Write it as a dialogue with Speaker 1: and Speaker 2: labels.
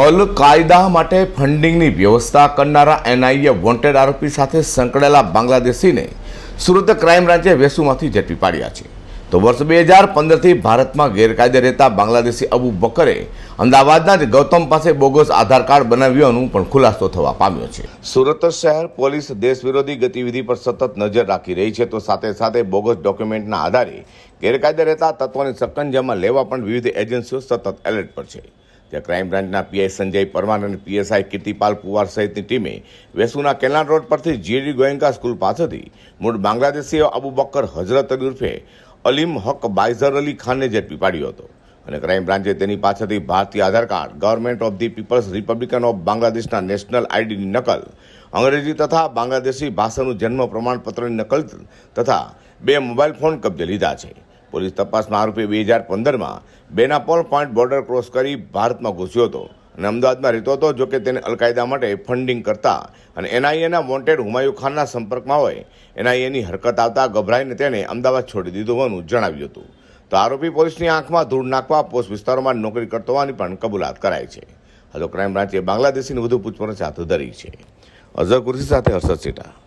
Speaker 1: અલ કાયદા માટે ફંડિંગની વ્યવસ્થા કરનારા એનઆઈએ વોન્ટેડ આરોપી સાથે સંકળાયેલા બાંગ્લાદેશીને સુરત ક્રાઇમ બ્રાન્ચે વેસુમાંથી ઝડપી પાડ્યા છે. તો વર્ષ બે હજાર પંદરથી ભારતમાં ગેરકાયદે રહેતા બાંગ્લાદેશી અબુ બકરે અમદાવાદના જ ગૌતમ પાસે બોગસ આધાર કાર્ડ બનાવ્યાનું પણ ખુલાસો થવા પામ્યો છે. સુરત શહેર પોલીસ દેશ વિરોધી ગતિવિધિ પર સતત નજર રાખી રહી છે તો સાથે સાથે બોગસ ડોક્યુમેન્ટના આધારે ગેરકાયદે રહેતા તત્વોને સકંજામાં લેવા પણ વિવિધ એજન્સીઓ સતત એલર્ટ પર છે. ત્યાં ક્રાઇમ બ્રાન્ચના પીઆઈ સંજય પરમાર અને પીએસઆઈ કીર્તિપાલ પુવાર સહિતની ટીમે વેસુના કેનાલ રોડ પરથી જીડી ગોયંકા સ્કૂલ પાસેથી મૂળ બાંગ્લાદેશી અબુ બકર હજરત અલી ઉર્ફે અલીમ હક બાઇઝર અલી ખાનને ઝડપી પાડ્યો હતો અને ક્રાઇમ બ્રાન્ચે તેની પાસેથી ભારતીય Aadhaar card government of the peoples republican of બાંગ્લાદેશના નેશનલ આઈડીની નકલ, અંગ્રેજી તથા બાંગ્લાદેશી ભાષાનું જન્મ પ્રમાણપત્રની નકલ તથા બે મોબાઈલ ફોન કબજે લીધા છે. પોલીસ તપાસમાં આરોપી બે હજાર પંદરમાં બેનાપોલ પોઈન્ટ બોર્ડર ક્રોસ કરી ભારતમાં ઘૂસ્યો હતો અને અમદાવાદમાં રહેતો હતો, જો કે તેને અલકાયદા માટે ફંડિંગ કરતા અને એનઆઈએના વોન્ટેડ હુમાયુ ખાનના સંપર્કમાં હોય, એનઆઈએની હરકત આવતા ગભરાઈને તેણે અમદાવાદ છોડી દીધું હોવાનું જણાવ્યું હતું. તો આરોપી પોલીસની આંખમાં ધૂળ નાખવા પોસ્ટ વિસ્તારોમાં નોકરી કરતો હોવાની પણ કબૂલાત કરાઈ છે. હાલો, ક્રાઇમ બ્રાંચે બાંગ્લાદેશીની વધુ પૂછપરછ હાથ ધરી છે. અઝર કુર્સી સાથે હર્ષદ સેટા.